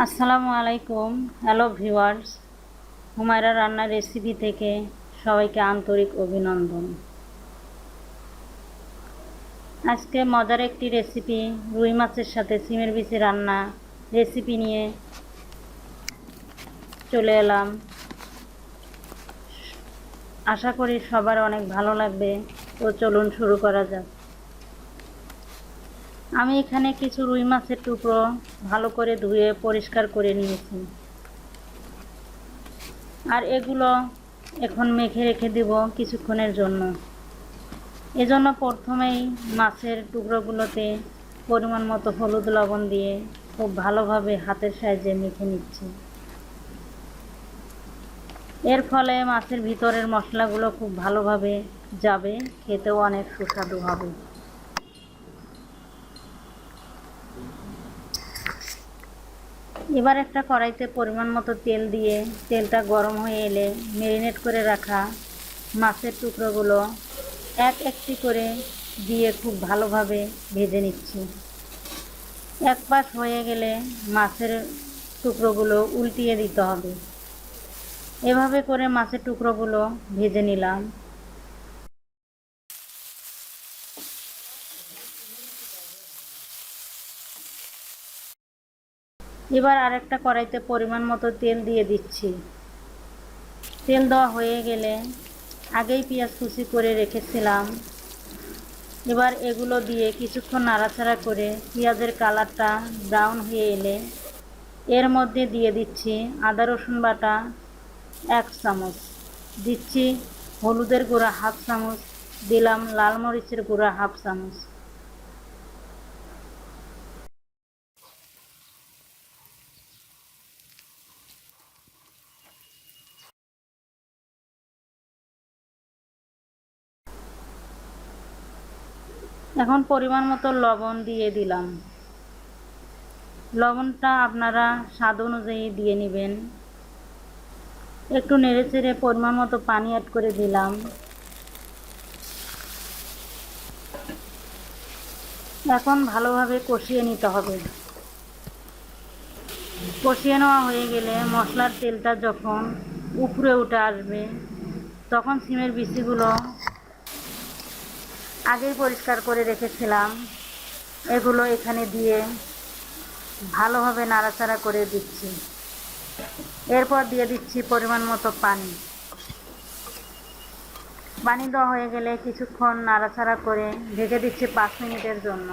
আসসালামু আলাইকুম। Hello viewers Humaira রান্নার রেসিপি থেকে সবাইকে আন্তরিক অভিনন্দন। আজকে মজার একটি রেসিপি রুই মাছের সাথে সিমের বিচি রান্না রেসিপি নিয়ে চলে এলাম। আশা করি সবার অনেক ভালো লাগবে। তো চলুন শুরু করা যাক। আমি এখানে কিছু রুই মাছের টুকরো ভালো করে ধুয়ে পরিষ্কার করে নিয়েছি। আর এগুলো এখন মেখে রেখে দেব কিছুক্ষণের জন্য। এজন্য প্রথমেই মাছের টুকরোগুলোতে পরিমাণ মতো হলুদ লবণ দিয়ে খুব ভালোভাবে হাতের সাহায্যে মেখে নিচ্ছি। এর ফলে মাছের ভিতরের মশলাগুলো খুব ভালোভাবে যাবে, খেতেও অনেক সুস্বাদু হবে। এবার একটা কড়াইতে পরিমাণ মতো তেল দিয়ে তেলটা গরম হয়ে এলে ম্যারিনেট করে রাখা মাছের টুকরোগুলো এক একটি করে দিয়ে খুব ভালোভাবে ভেজে নিচ্ছি। এক পাশ হয়ে গেলে মাছের টুকরোগুলো উল্টিয়ে দিতে হবে। এভাবে করে মাছের টুকরোগুলো ভেজে নিলাম। এবার আরেকটা কড়াইতে পরিমাণ মতো তেল দিয়ে দিচ্ছি। তেল দেওয়া হয়ে গেলে আগেই পেঁয়াজ কুচি করে রেখেছিলাম। এবার এগুলো দিয়ে কিছুক্ষণ নাড়াচাড়া করে পেঁয়াজের কালারটা ব্রাউন হয়ে এলে এর মধ্যে দিয়ে দিচ্ছি আদা, রসুন বাটা এক চামচ। দিচ্ছি হলুদের গুঁড়া হাফ চামচ, দিলাম লাল মরিচের গুঁড়া হাফ চামচ। এখন পরিমাণ মতো লবণ দিয়ে দিলাম। লবণটা আপনারা স্বাদ অনুযায়ী দিয়ে নেবেন। একটু নেড়ে চেড়ে পরিমাণ মতো পানি অ্যাড করে দিলাম। এখন ভালোভাবে কষিয়ে নিতে হবে। কষিয়ে নেওয়া হয়ে গেলে মশলার তেলটা যখন উপরে উঠে আসবে, তখন সিমের বিচিগুলো আগেই পরিষ্কার করে রেখেছিলাম। এগুলো এখানে দিয়ে ভালোভাবে নাড়াচাড়া করে দিচ্ছি। এরপর দিয়ে দিচ্ছি পরিমাণ মতো পানি। পানি দেওয়া হয়ে গেলে কিছুক্ষণ নাড়াচাড়া করে ঢেকে দিচ্ছি পাঁচ মিনিটের জন্য।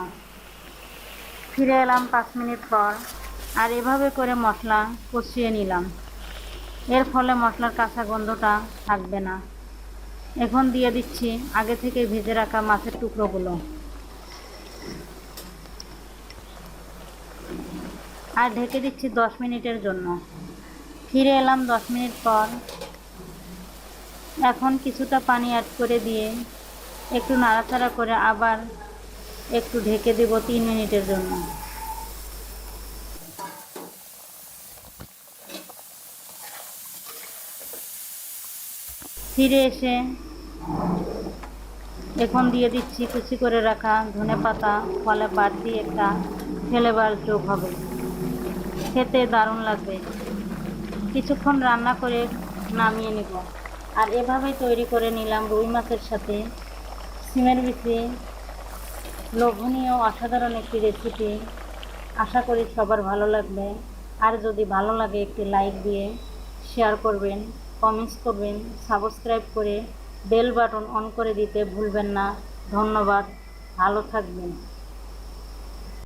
ফিরে এলাম পাঁচ মিনিট পর আর এভাবে করে মশলা কষিয়ে নিলাম। এর ফলে মশলার কাঁচা গন্ধটা থাকবে না। এখন দিয়ে দিচ্ছি আগে থেকে ভেজে রাখা মাছের টুকরোগুলো। আর ঢেকে দিচ্ছি দশ মিনিটের জন্য। ফিরে এলাম দশ মিনিট পর। এখন কিছুটা পানি অ্যাড করে দিয়ে একটু নাড়াচাড়া করে আবার একটু ঢেকে দেব তিন মিনিটের জন্য। ফিরে এসে এখন দিয়ে দিচ্ছি কুচি করে রাখা ধনে পাতা, ফলে দিয়ে একটা ফ্লেভার যোগ হবে। খেতে দারুণ লাগবে। কিছুক্ষণ রান্না করে নামিয়ে নিব। আর এভাবেই তৈরি করে নিলাম রুই মাছের সাথে। সিমের বিচি লোভনীয় অসাধারণ একটি রেসিপি আশা করি সবার ভালো লাগবে। আর যদি ভালো লাগে একটি লাইক দিয়ে শেয়ার করবেন। কমেন্টস করবেন সাবস্ক্রাইব করে বেল বাটন অন করে দিতে ভুলবেন না। ধন্যবাদ ভালো থাকবেন।